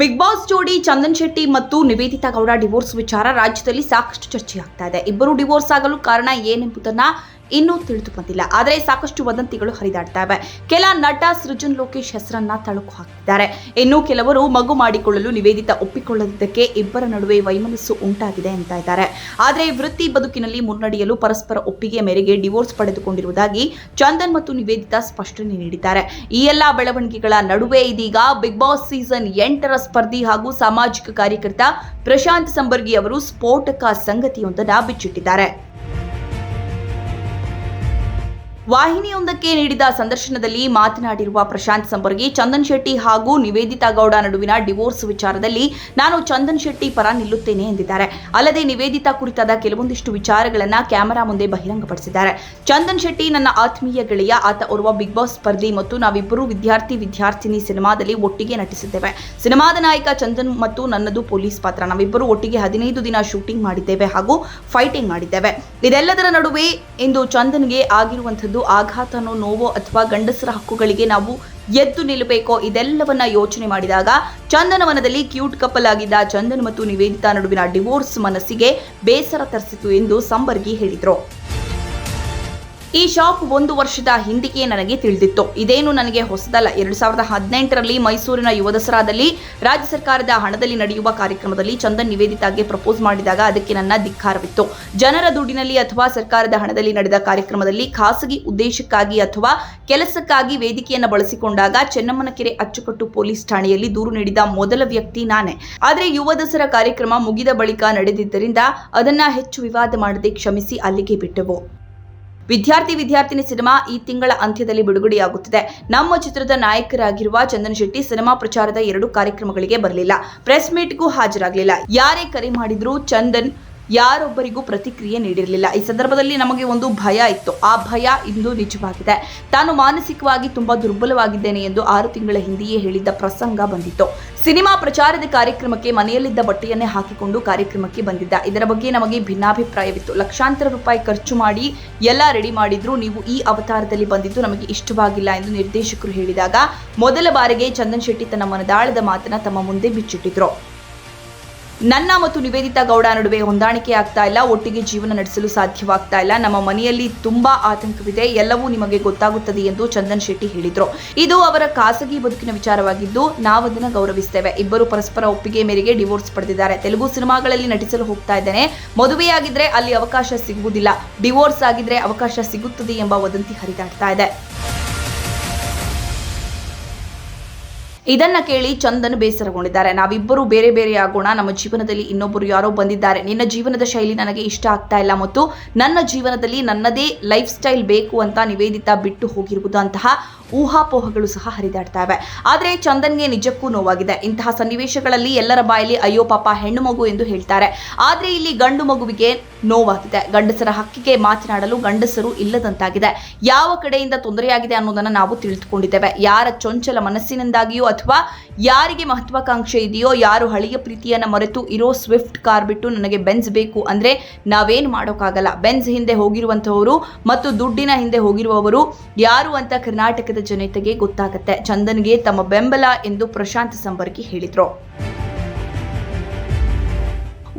Big boss ಜೋಡಿ ಚಂದನ್ ಶೆಟ್ಟಿ ಮತ್ತು Nivedita Gowda divorce ವಿಚಾರ ರಾಜ್ಯದಲ್ಲಿ ಸಾಕಷ್ಟು ಚರ್ಚೆಯಾಗ್ತಾ ಇದೆ. ಇಬ್ಬರು ಡಿವೋರ್ಸ್ ಆಗಲು ಕಾರಣ ಏನೆಂಬುದನ್ನ ಇನ್ನೂ ತಿಳಿದು ಬಂದಿಲ್ಲ. ಆದರೆ ಸಾಕಷ್ಟು ವದಂತಿಗಳು ಹರಿದಾಡ್ತಾ ಇವೆ ಕೆಲ ನಟ ಸೃಜನ್ ಲೋಕೇಶ್ ಹೆಸರನ್ನ ತಳುಕು ಹಾಕಿದ್ದಾರೆ. ಇನ್ನು ಕೆಲವರು ಮಗು ಮಾಡಿಕೊಳ್ಳಲು ನಿವೇದಿತ ಒಪ್ಪಿಕೊಳ್ಳದಿದ್ದಕ್ಕೆ ಇಬ್ಬರ ನಡುವೆ ವೈಮನಸ್ಸು ಉಂಟಾಗಿದೆ ಅಂತ ಇದ್ದಾರೆ. ಆದರೆ ವೃತ್ತಿ ಬದುಕಿನಲ್ಲಿ ಮುನ್ನಡೆಯಲು ಪರಸ್ಪರ ಒಪ್ಪಿಗೆ ಮೇರೆಗೆ ಡಿವೋರ್ಸ್ ಪಡೆದುಕೊಂಡಿರುವುದಾಗಿ ಚಂದನ್ ಮತ್ತು ನಿವೇದಿತಾ ಸ್ಪಷ್ಟನೆ ನೀಡಿದ್ದಾರೆ. ಈ ಎಲ್ಲ ಬೆಳವಣಿಗೆಗಳ ನಡುವೆ ಇದೀಗ ಬಿಗ್ ಬಾಸ್ ಸೀಸನ್ ಎಂಟರ ಸ್ಪರ್ಧಿ ಹಾಗೂ ಸಾಮಾಜಿಕ ಕಾರ್ಯಕರ್ತ ಪ್ರಶಾಂತ್ ಸಂಬರ್ಗಿ ಅವರು ಸ್ಫೋಟಕ ಸಂಗತಿಯೊಂದನ್ನು ಬಿಚ್ಚಿಟ್ಟಿದ್ದಾರೆ. ವಾಹಿನಿಯೊಂದಕ್ಕೆ ನೀಡಿದ ಸಂದರ್ಶನದಲ್ಲಿ ಮಾತನಾಡಿರುವ ಪ್ರಶಾಂತ್ ಸಂಬರ್ಗಿ, ಚಂದನ್ ಶೆಟ್ಟಿ ಹಾಗೂ ನಿವೇದಿತಾ ಗೌಡ ನಡುವಿನ ಡಿವೋರ್ಸ್ ವಿಚಾರದಲ್ಲಿ ನಾನು ಚಂದನ್ ಶೆಟ್ಟಿ ಪರ ನಿಲ್ಲುತ್ತೇನೆ ಎಂದಿದ್ದಾರೆ. ಅಲ್ಲದೆ ನಿವೇದಿತಾ ಕುರಿತಾದ ಕೆಲವೊಂದಿಷ್ಟು ವಿಚಾರಗಳನ್ನ ಕ್ಯಾಮೆರಾ ಮುಂದೆ ಬಹಿರಂಗಪಡಿಸಿದ್ದಾರೆ. ಚಂದನ್ ಶೆಟ್ಟಿ ನನ್ನ ಆತ್ಮೀಯ ಗೆಳೆಯ, ಆತ ಓರ್ವ ಬಿಗ್ ಬಾಸ್ ಸ್ಪರ್ಧಿ ಮತ್ತು ನಾವಿಬ್ಬರು ವಿದ್ಯಾರ್ಥಿ ವಿದ್ಯಾರ್ಥಿನಿ ಸಿನಿಮಾದಲ್ಲಿ ಒಟ್ಟಿಗೆ ನಟಿಸಿದ್ದೇವೆ. ಸಿನಿಮಾದ ನಾಯಕ ಚಂದನ್ ಮತ್ತು ನನ್ನದು ಪೊಲೀಸ್ ಪಾತ್ರ. ನಾವಿಬ್ಬರು ಒಟ್ಟಿಗೆ ಹದಿನೈದು ದಿನ ಶೂಟಿಂಗ್ ಮಾಡಿದ್ದೇವೆ ಹಾಗೂ ಫೈಟಿಂಗ್ ಮಾಡಿದ್ದೇವೆ. ಇದೆಲ್ಲದರ ನಡುವೆ ಇಂದು ಚಂದನ್ಗೆ ಆಗಿರುವಂಥದ್ದು ಆಘಾತನೋ ನೋವೋ ಅಥವಾ ಗಂಡಸರ ಹಕ್ಕುಗಳಿಗೆ ನಾವು ಎದ್ದು ನಿಲ್ಲಬೇಕೋ ಇದೆಲ್ಲವನ್ನ ಯೋಚನೆ ಮಾಡಿದಾಗ ಚಂದನವನದಲ್ಲಿ ಕ್ಯೂಟ್ ಕಪಲ್ ಆಗಿದ್ದ ಚಂದನ್ ಮತ್ತು ನಿವೇದಿತಾ ನಡುವಿನ ಡಿವೋರ್ಸ್ ಮನಸ್ಸಿಗೆ ಬೇಸರ ತರಿಸಿತು ಎಂದು ಸಂಬರ್ಗಿ ಹೇಳಿದರು. ಈ ಶಾಪ್ ಒಂದು ವರ್ಷದ ಹಿಂದಿಕೆ ನನಗೆ ತಿಳಿದಿತ್ತು. ಇದೇನು ನನಗೆ ಹೊಸದಲ್ಲ. ಎರಡು ಸಾವಿರದ ಹದಿನೆಂಟರಲ್ಲಿ ಮೈಸೂರಿನ ಯುವ ದಸರಾದಲ್ಲಿ ರಾಜ್ಯ ಸರ್ಕಾರದ ಹಣದಲ್ಲಿ ನಡೆಯುವ ಕಾರ್ಯಕ್ರಮದಲ್ಲಿ ಚಂದನ್ ನಿವೇದಿತಾಗೆ ಪ್ರಪೋಸ್ ಮಾಡಿದಾಗ ಅದಕ್ಕೆ ನನ್ನ ಧಿಕ್ಕಾರವಿತ್ತು. ಜನರ ದುಡ್ಡಿನಲ್ಲಿ ಅಥವಾ ಸರ್ಕಾರದ ಹಣದಲ್ಲಿ ನಡೆದ ಕಾರ್ಯಕ್ರಮದಲ್ಲಿ ಖಾಸಗಿ ಉದ್ದೇಶಕ್ಕಾಗಿ ಅಥವಾ ಕೆಲಸಕ್ಕಾಗಿ ವೇದಿಕೆಯನ್ನು ಬಳಸಿಕೊಂಡಾಗ ಚೆನ್ನಮ್ಮನಕೆರೆ ಅಚ್ಚುಕಟ್ಟು ಪೊಲೀಸ್ ಠಾಣೆಯಲ್ಲಿ ದೂರು ನೀಡಿದ ಮೊದಲ ವ್ಯಕ್ತಿ ನಾನೇ. ಆದರೆ ಯುವ ದಸರಾ ಕಾರ್ಯಕ್ರಮ ಮುಗಿದ ಬಳಿಕ ನಡೆದಿದ್ದರಿಂದ ಅದನ್ನ ಹೆಚ್ಚು ವಿವಾದ ಮಾಡದೆ ಕ್ಷಮಿಸಿ ಅಲ್ಲಿಗೆ ಬಿಟ್ಟೆವು. ವಿದ್ಯಾರ್ಥಿ ವಿದ್ಯಾರ್ಥಿನಿ ಸಿನಿಮಾ ಈ ತಿಂಗಳ ಅಂತ್ಯದಲ್ಲಿ ಬಿಡುಗಡೆಯಾಗುತ್ತಿದೆ. ನಮ್ಮ ಚಿತ್ರದ ನಾಯಕರಾಗಿರುವ ಚಂದನ್ ಶೆಟ್ಟಿ ಸಿನಿಮಾ ಪ್ರಚಾರದ ಎರಡು ಕಾರ್ಯಕ್ರಮಗಳಿಗೆ ಬರಲಿಲ್ಲ. ಪ್ರೆಸ್ ಮೀಟ್ಗೂ ಹಾಜರಾಗಲಿಲ್ಲ. ಯಾರೇ ಕರೆ ಮಾಡಿದ್ರು ಚಂದನ್ ಯಾರೊಬ್ಬರಿಗೂ ಪ್ರತಿಕ್ರಿಯೆ ನೀಡಿರಲಿಲ್ಲ. ಈ ಸಂದರ್ಭದಲ್ಲಿ ನಮಗೆ ಒಂದು ಭಯ ಇತ್ತು. ಆ ಭಯ ಇಂದು ನಿಜವಾಗಿದೆ. ತಾನು ಮಾನಸಿಕವಾಗಿ ತುಂಬಾ ದುರ್ಬಲವಾಗಿದ್ದೇನೆ ಎಂದು ಆರು ತಿಂಗಳ ಹಿಂದೆಯೇ ಹೇಳಿದ್ದ ಪ್ರಸಂಗ ಬಂದಿತ್ತು. ಸಿನಿಮಾ ಪ್ರಚಾರದ ಕಾರ್ಯಕ್ರಮಕ್ಕೆ ಮನೆಯಲ್ಲಿದ್ದ ಬಟ್ಟೆಯನ್ನೇ ಹಾಕಿಕೊಂಡು ಕಾರ್ಯಕ್ರಮಕ್ಕೆ ಬಂದಿದ್ದ. ಇದರ ಬಗ್ಗೆ ನಮಗೆ ಭಿನ್ನಾಭಿಪ್ರಾಯವಿತ್ತು. ಲಕ್ಷಾಂತರ ರೂಪಾಯಿ ಖರ್ಚು ಮಾಡಿ ಎಲ್ಲ ರೆಡಿ ಮಾಡಿದ್ರು. ನೀವು ಈ ಅವತಾರದಲ್ಲಿ ಬಂದಿದ್ದು ನಮಗೆ ಇಷ್ಟವಾಗಿಲ್ಲ ಎಂದು ನಿರ್ದೇಶಕರು ಹೇಳಿದಾಗ, ಮೊದಲ ಬಾರಿಗೆ ಚಂದನ್ ಶೆಟ್ಟಿ ತನ್ನ ಮನದಾಳದ ಮಾತನ್ನ ತಮ್ಮ ಮುಂದೆ ಬಿಚ್ಚಿಟ್ಟಿದ್ರು. ನನ್ನ ಮತ್ತು ನಿವೇದಿತಾ ಗೌಡ ನಡುವೆ ಹೊಂದಾಣಿಕೆ ಆಗ್ತಾ ಇಲ್ಲ, ಒಟ್ಟಿಗೆ ಜೀವನ ನಡೆಸಲು ಸಾಧ್ಯವಾಗ್ತಾ ಇಲ್ಲ. ನಮ್ಮ ಮನೆಯಲ್ಲಿ ತುಂಬಾ ಆತಂಕವಿದೆ. ಎಲ್ಲವೂ ನಿಮಗೆ ಗೊತ್ತಾಗುತ್ತದೆ ಎಂದು ಚಂದನ್ ಶೆಟ್ಟಿ ಹೇಳಿದ್ರು. ಇದು ಅವರ ಖಾಸಗಿ ಬದುಕಿನ ವಿಚಾರವಾಗಿದ್ದು, ನಾವದನ್ನು ಗೌರವಿಸ್ತೇವೆ. ಇಬ್ಬರು ಪರಸ್ಪರ ಒಪ್ಪಿಗೆ ಮೇರೆಗೆ ಡಿವೋರ್ಸ್ ಪಡೆದಿದ್ದಾರೆ. ತೆಲುಗು ಸಿನಿಮಾಗಳಲ್ಲಿ ನಟಿಸಲು ಹೋಗ್ತಾ ಇದ್ದೇನೆ. ಮದುವೆಯಾಗಿದ್ರೆ ಅಲ್ಲಿ ಅವಕಾಶ ಸಿಗುವುದಿಲ್ಲ. ಡಿವೋರ್ಸ್ ಆಗಿದ್ರೆ ಅವಕಾಶ ಸಿಗುತ್ತದೆ ಎಂಬ ವದಂತಿ ಹರಿದಾಡ್ತಾ ಇದೆ. ಇದನ್ನ ಕೇಳಿ ಚಂದನ್ ಬೇಸರಗೊಂಡಿದ್ದಾರೆ. ನಾವಿಬ್ಬರು ಬೇರೆ ಬೇರೆ ಆಗೋಣ ನಮ್ಮ ಜೀವನದಲ್ಲಿ ಇನ್ನೊಬ್ಬರು ಯಾರೋ ಬಂದಿದ್ದಾರೆ. ನಿನ್ನ ಜೀವನದ ಶೈಲಿ ನನಗೆ ಇಷ್ಟ ಆಗ್ತಾ ಇಲ್ಲ ಮತ್ತು ನನ್ನ ಜೀವನದಲ್ಲಿ ನನ್ನದೇ ಲೈಫ್ ಸ್ಟೈಲ್ ಬೇಕು ಅಂತ ನಿವೇದಿತಾ ಬಿಟ್ಟು ಹೋಗಿರುವುದಂತಹ ಊಹಾಪೋಹಗಳು ಸಹ ಹರಿದಾಡ್ತಾ ಇವೆ. ಆದರೆ ಚಂದನ್ಗೆ ನಿಜಕ್ಕೂ ನೋವಾಗಿದೆ. ಇಂತಹ ಸನ್ನಿವೇಶಗಳಲ್ಲಿ ಎಲ್ಲರ ಬಾಯಲ್ಲಿ ಅಯ್ಯೋ ಪಾಪ ಹೆಣ್ಣು ಮಗು ಎಂದು ಹೇಳ್ತಾರೆ. ಆದರೆ ಇಲ್ಲಿ ಗಂಡು ಮಗುವಿಗೆ ನೋವಾಗಿದೆ ಗಂಡಸರ ಹಕ್ಕಿಗೆ ಮಾತನಾಡಲು ಗಂಡಸರು ಇಲ್ಲದಂತಾಗಿದೆ. ಯಾವ ಕಡೆಯಿಂದ ತೊಂದರೆಯಾಗಿದೆ ಅನ್ನೋದನ್ನು ನಾವು ತಿಳಿದುಕೊಂಡಿದ್ದೇವೆ. ಯಾರ ಚೊಂಚಲ ಮನಸ್ಸಿನಿಂದಾಗಿಯೂ ಅಥವಾ ಯಾರಿಗೆ ಮಹತ್ವಾಕಾಂಕ್ಷೆ ಇದೆಯೋ, ಯಾರು ಹಳೆಯ ಪ್ರೀತಿಯನ್ನು ಮರೆತು ಇರೋ ಸ್ವಿಫ್ಟ್ ಕಾರ್ ಬಿಟ್ಟು ನನಗೆ ಬೆನ್ಸ್ ಬೇಕು ಅಂದರೆ ನಾವೇನು ಮಾಡೋಕ್ಕಾಗಲ್ಲ. ಬೆನ್ಸ್ ಹಿಂದೆ ಹೋಗಿರುವಂಥವರು ಮತ್ತು ದುಡ್ಡಿನ ಹಿಂದೆ ಹೋಗಿರುವವರು ಯಾರು ಅಂತ ಕರ್ನಾಟಕದ ಜನತೆಗೆ ಗೊತ್ತಾಗುತ್ತೆ. ಚಂದನ್ಗೆ ತಮ್ಮ ಬೆಂಬಲ ಎಂದು ಪ್ರಶಾಂತ್ ಸಂಬರ್ಗಿ ಹೇಳಿದ್ರು.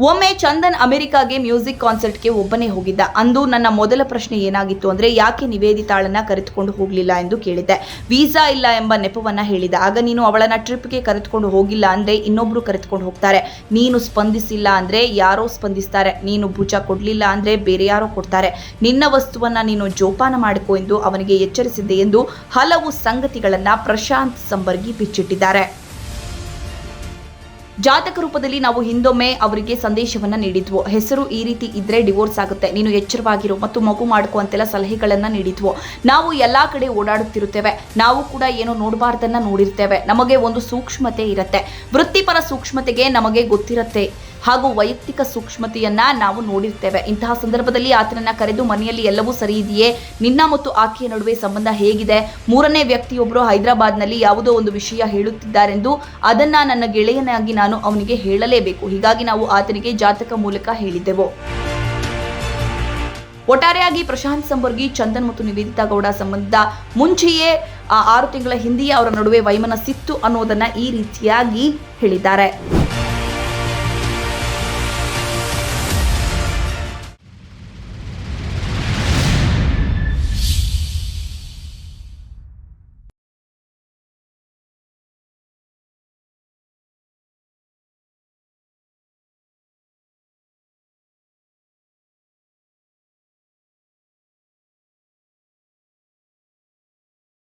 ಒಮ್ಮೆ ಚಂದನ್ ಅಮೆರಿಕಾಗೆ ಮ್ಯೂಸಿಕ್ ಕಾನ್ಸರ್ಟ್ಗೆ ಒಬ್ಬನೇ ಹೋಗಿದ್ದ. ಅಂದು ನನ್ನ ಮೊದಲ ಪ್ರಶ್ನೆ ಏನಾಗಿತ್ತು ಅಂದ್ರೆ, ಯಾಕೆ ನಿವೇದಿತಾಳನ್ನ ಕರೆದುಕೊಂಡು ಹೋಗಲಿಲ್ಲ ಎಂದು ಕೇಳಿದ್ದೆ. ವೀಸಾ ಇಲ್ಲ ಎಂಬ ನೆಪವನ್ನ ಹೇಳಿದ ಆಗ ನೀನು ಅವಳನ್ನ ಟ್ರಿಪ್ಗೆ ಕರೆದುಕೊಂಡು ಹೋಗಿಲ್ಲ ಅಂದ್ರೆ ಇನ್ನೊಬ್ಬರು ಕರೆದುಕೊಂಡು ಹೋಗ್ತಾರೆ. ನೀನು ಸ್ಪಂದಿಸಿಲ್ಲ ಅಂದ್ರೆ ಯಾರೋ ಸ್ಪಂದಿಸ್ತಾರೆ. ನೀನು ಭುಜ ಕೊಡಲಿಲ್ಲ ಅಂದ್ರೆ ಬೇರೆ ಯಾರೋ ಕೊಡ್ತಾರೆ. ನಿನ್ನ ವಸ್ತುವನ್ನ ನೀನು ಜೋಪಾನ ಮಾಡಿಕೊ ಎಂದು ಅವನಿಗೆ ಎಚ್ಚರಿಸಿದ್ದೆ ಎಂದು ಹಲವು ಸಂಗತಿಗಳನ್ನು ಪ್ರಶಾಂತ್ ಸಂಬರ್ಗಿ ಬಿಚ್ಚಿಟ್ಟಿದ್ದಾರೆ. ಜಾತಕ ರೂಪದಲ್ಲಿ ನಾವು ಹಿಂದೊಮ್ಮೆ ಅವರಿಗೆ ಸಂದೇಶವನ್ನ ನೀಡಿದ್ವು. ಹೆಸರು ಈ ರೀತಿ ಇದ್ರೆ ಡಿವೋರ್ಸ್ ಆಗುತ್ತೆ. ನೀನು ಎಚ್ಚರವಾಗಿರು ಮತ್ತು ಮಗು ಮಾಡ್ಕೊ ಅಂತೆಲ್ಲ ಸಲಹೆಗಳನ್ನ ನೀಡಿದ್ವು. ನಾವು ಎಲ್ಲಾ ಕಡೆ ಓಡಾಡುತ್ತಿರುತ್ತೇವೆ. ನಾವು ಕೂಡ ಏನು ನೋಡಬಾರ್ದನ್ನ ನೋಡಿರ್ತೇವೆ. ನಮಗೆ ಒಂದು ಸೂಕ್ಷ್ಮತೆ ಇರುತ್ತೆ. ವೃತ್ತಿಪರ ಸೂಕ್ಷ್ಮತೆಗೆ ನಮಗೆ ಗೊತ್ತಿರುತ್ತೆ. ಹಾಗೂ ವೈಯಕ್ತಿಕ ಸೂಕ್ಷ್ಮತೆಯನ್ನ ನಾವು ನೋಡಿರ್ತೇವೆ. ಇಂತಹ ಸಂದರ್ಭದಲ್ಲಿ ಆತನನ್ನ ಕರೆದು ಮನೆಯಲ್ಲಿ ಎಲ್ಲವೂ ಸರಿ ಇದೆಯೇ? ನಿನ್ನ ಮತ್ತು ಆಕೆಯ ನಡುವೆ ಸಂಬಂಧ ಹೇಗಿದೆ? ಮೂರನೇ ವ್ಯಕ್ತಿಯೊಬ್ಬರು ಹೈದರಾಬಾದ್ನಲ್ಲಿ ಯಾವುದೋ ಒಂದು ವಿಷಯ ಹೇಳುತ್ತಿದ್ದಾರೆಂದು ಅದನ್ನ ನನ್ನ ಗೆಳೆಯನಾಗಿ ನಾನು ಅವನಿಗೆ ಹೇಳಲೇಬೇಕು. ಹೀಗಾಗಿ ನಾವು ಆತನಿಗೆ ಜಾತಕ ಮೂಲಕ ಹೇಳಿದ್ದೆವು. ಒಟ್ಟಾರೆಯಾಗಿ ಪ್ರಶಾಂತ್ ಸಂಬರ್ಗಿ, ಚಂದನ್ ಮತ್ತು ನಿವೇದಿತಾ ಗೌಡ ಸಂಬಂಧ ಮುಂಚೆಯೇ ಆರು ತಿಂಗಳ ಹಿಂದೆಯೇ ಅವರ ನಡುವೆ ವೈಮನಸ್ಸಿತ್ತು ಅನ್ನೋದನ್ನ ಈ ರೀತಿಯಾಗಿ ಹೇಳಿದ್ದಾರೆ.